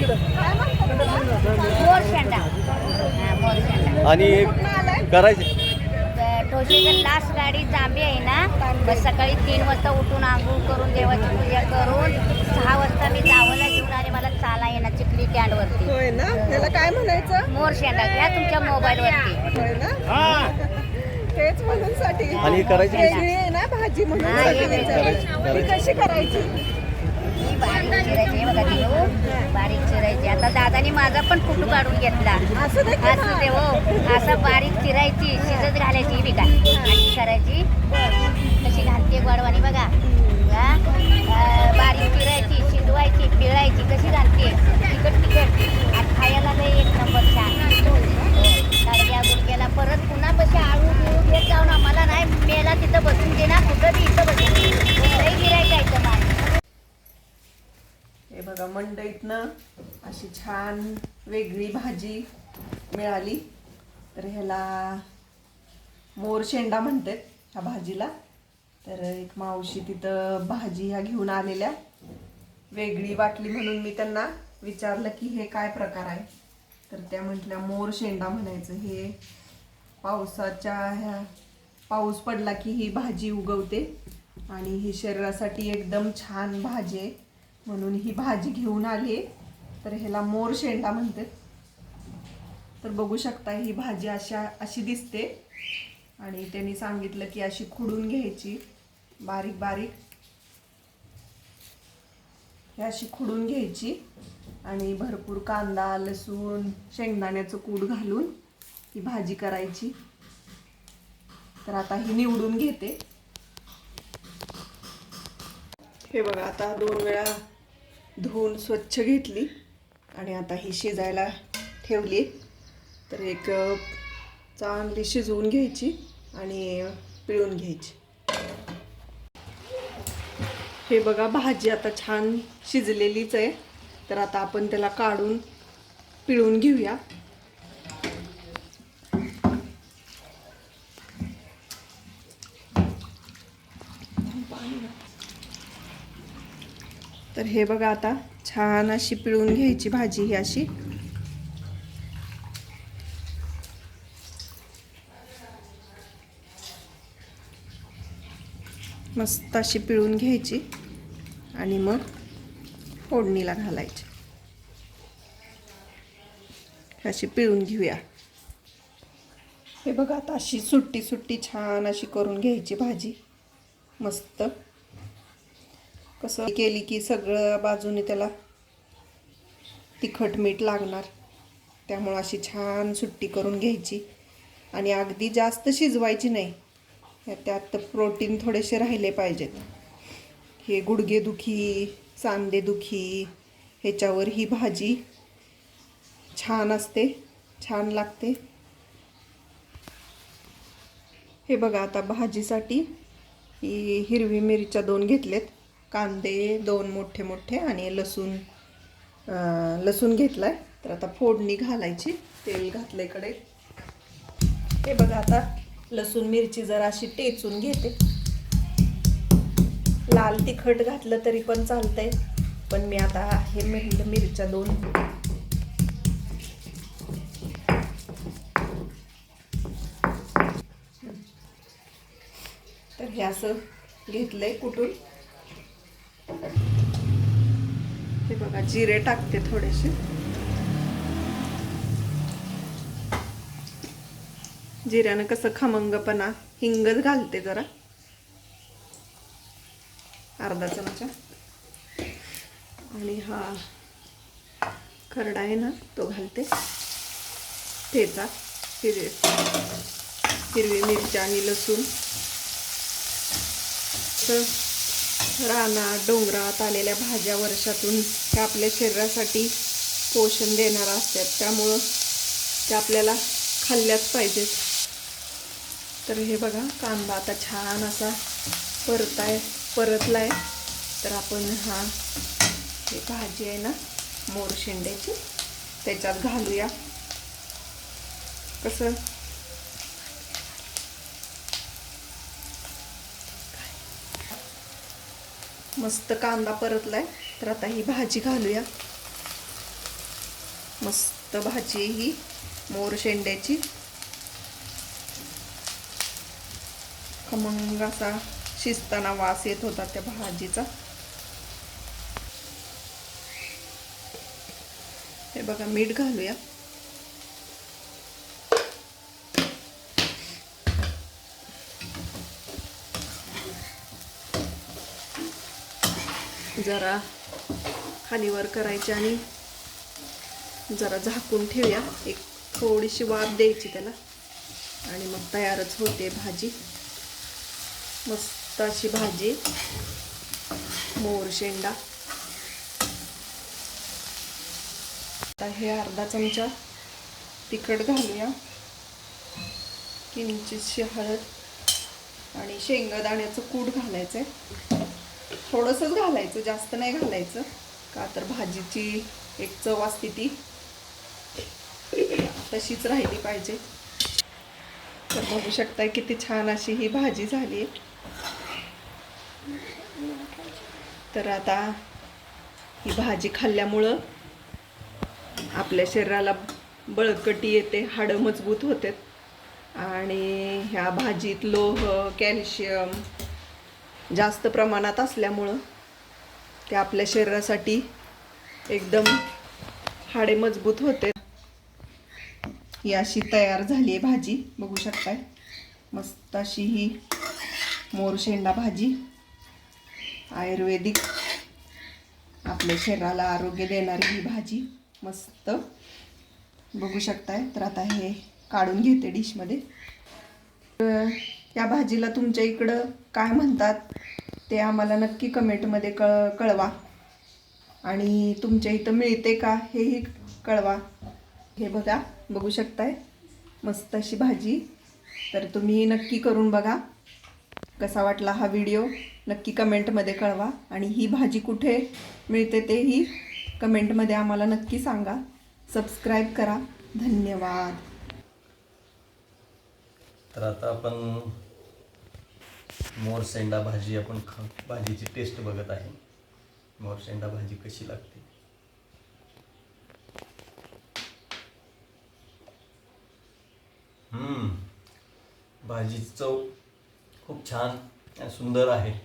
हा आणि करायचे? ठोशीचं लास्ट गाडी जांबी आहे ना मग सकाळी तीन वाजता उठून आंघोळ करून देवाची पूजा करून सहा वाजता मी जावंला घेऊन आणि मला चाला येणार चिखली कॅन्डवरती होय ना? त्याला काय म्हणायचं? मोरशेंडा घ्या तुमच्या मोबाईलवरती होय ना? तेच म्हणून साठी. आणि करायची? आहे ना भाजी म्हणून हा, साठी वेगळी. विचारायची. ती कशी करायची? बारीक चिरायची बघा बारीक चिरायची. आता दादानी माझा पण फोटो काढून घेतला? असं दे ते हो. असं बारीक चिरायची शिजत घालायची ही बिका आणि करायची. कशी घालते गोडवानी बघा. बारीक चिरायची शिजवायची पिळायची. कशी घालते? तिखट तिखट. आणि खायला एक नंबर छान गाडग्या गुडग्याला परत पुन्हा कशी आळू बिळू घेत जाऊन आम्हाला नाही मेला तिथं बसून दे ना कुठं बी इथं बसून दे लय गिरायचं आहे इथं माणूस. हे बघा मंडईतनं अशी छान वेगळी भाजी मिळाली. तर ह्याला मोरशेंडा म्हणतात ह्या भाजीला. तर एक मावशी तिथं भाजी ह्या घेऊन आलेल्या. वेगळी वाटली म्हणून मी त्यांना विचारलं की हे काय प्रकार आहे? तर त्या म्हटल्या मोरशेंडा म्हणायचं. हे पावसाच्या ह्या पाऊस पडला की ही भाजी उगवते. आणि ही शरीरासाठी एकदम छान भाजी आहे. म्हणून ही भाजी घेऊन आली तर ह्याला मोर शेंडा म्हणतात. तर बघू शकता ही भाजी अशा अशी दिसते. आणि त्यांनी सांगितलं की अशी खुडून घ्यायची बारीक बारीक. ही अशी खुडून घ्यायची आणि भरपूर कांदा लसूण शेंगदाण्याचं कूट घालून ही भाजी करायची. तर आता ही निवडून घेते. हे बघा आता दोन वेळा धुवून स्वच्छ घेतली आणि आता ही शिजायला ठेवली. तर एक चांगली शिजवून घ्यायची आणि पिळून घ्यायची. हे बघा भाजी आता छान शिजलेलीच आहे. तर आता आपण त्याला काढून पिळून घेऊया. तर हे बघा आता छान अशी पिळून घ्यायची भाजी ही अशी. मस्त अशी पिळून घ्यायची आणि मग फोडणीला घालायची. अशी पिळून घेऊया. हे बघा आता अशी सुट्टी सुट्टी छान अशी करून घ्यायची भाजी. मस्त. कसं केली की सगळं बाजूने त्याला तिखट मीठ लागणार. त्यामुळं अशी छान सुट्टी करून घ्यायची. आणि अगदी जास्त शिजवायची नाही. त्यात प्रोटीन थोडेसे राहिले पाहिजेत. हे गुडघेदुखी सांदेदुखी ह्याच्यावर ही भाजी छान असते छान लागते. हे बघा आता भाजीसाठी ही हिरवी मिरच्या दोन घेतलेत. कांदे दोन मोठे मोठे आणि लसूण लसूण घेतला आहे तर आता फोडणी घालायची तेल घातलं इकडे. हे बघा आता लसूण मिरची जरा अशी टेचून घेते. लाल तिखट घातलं तरी पण चालतंय. पण मी आता हे मिर मिरच्या दोन. तर हे असं घेतलंय कुठून? हे बघा जिरे टाकते थोडेसे. जिऱ्यानं कसं खमंगपणा हिंगच घालते जरा. अर्धा चमचा. आणि हा खरडा आहे ना तो घालते. ठेचा हिरवे हिरवी मिरची आणि लसूण. रानात डोंगरात आलेल्या भाज्या वर्षातून त्या आपल्या शरीरासाठी पोषण देणारा असतात. त्यामुळं त्या आपल्याला खाल्ल्याच पाहिजेत. तर हे बघा कांदा आता छान असा परताय आहे तर आपण हा हे भाजी आहे ना मोर शेंड्याची त्याच्यात घालूया. कसं? मस्त कांदा परतलाय. तर आता ही भाजी घालूया. मस्त भाजी ही मोर शेंड्याची. खमंग असा शिजताना वास येत होता त्या भाजीचा. हे बघा मीठ घालूया. जरा खालीवर करायची आणि जरा झाकून ठेवूया. एक थोडीशी वाफ द्यायची त्याला. आणि मग तयारच होते भाजी. मस्त अशी भाजी. मोर शेंडा. आता हे अर्धा चमचा तिखट घालूया. किंचितशी हळद आणि शेंगदाण्याचं कूट घालायचं आहे थोडंसंच घालायचं जास्त नाही घालायचं. का तर भाजीची एक चव असते ती. तशीच राहिली पाहिजे. तर बघू शकताय किती छान अशी ही भाजी झाली. तर आता ही भाजी खाल्ल्यामुळं आपल्या शरीराला बळकटी येते हाडं मजबूत होतात. आणि ह्या भाजीत लोह कॅल्शियम जास्त प्रमाणात असल्यामुळं ते आपल्या शरीरासाठी एकदम हाडे मजबूत होते. ही अशी तयार झाली आहे भाजी बघू शकताय. मस्त अशी ही मोरशेंडा भाजी. आयुर्वेदिक आपल्या शरीराला आरोग्य देणारी ही भाजी. मस्त. बघू शकताय. तर आता हे काढून घेते डिशमध्ये. तर या भाजीला तुमच्या इकडं काय म्हणतात ते आम्हाला नक्की कमेंटमध्ये कळ कळवा. आणि तुमच्या इथं मिळते का हेही कळवा. हे बघा बघू शकताय? मस्त अशी भाजी. तर तुम्ही नक्की करून बघा. कसा वाटला हा व्हिडिओ? नक्की कमेंटमध्ये कळवा. आणि ही भाजी कुठे मिळते तेही कमेंटमध्ये आम्हाला नक्की सांगा. सबस्क्राईब करा. धन्यवाद. तर आता आपण मोरसेंडा भाजी आपण खा भाजीची टेस्ट बघत आहे. मोरसेंडा भाजी कशी लागते? हम्म भाजीची चव खूप छान सुंदर आहे.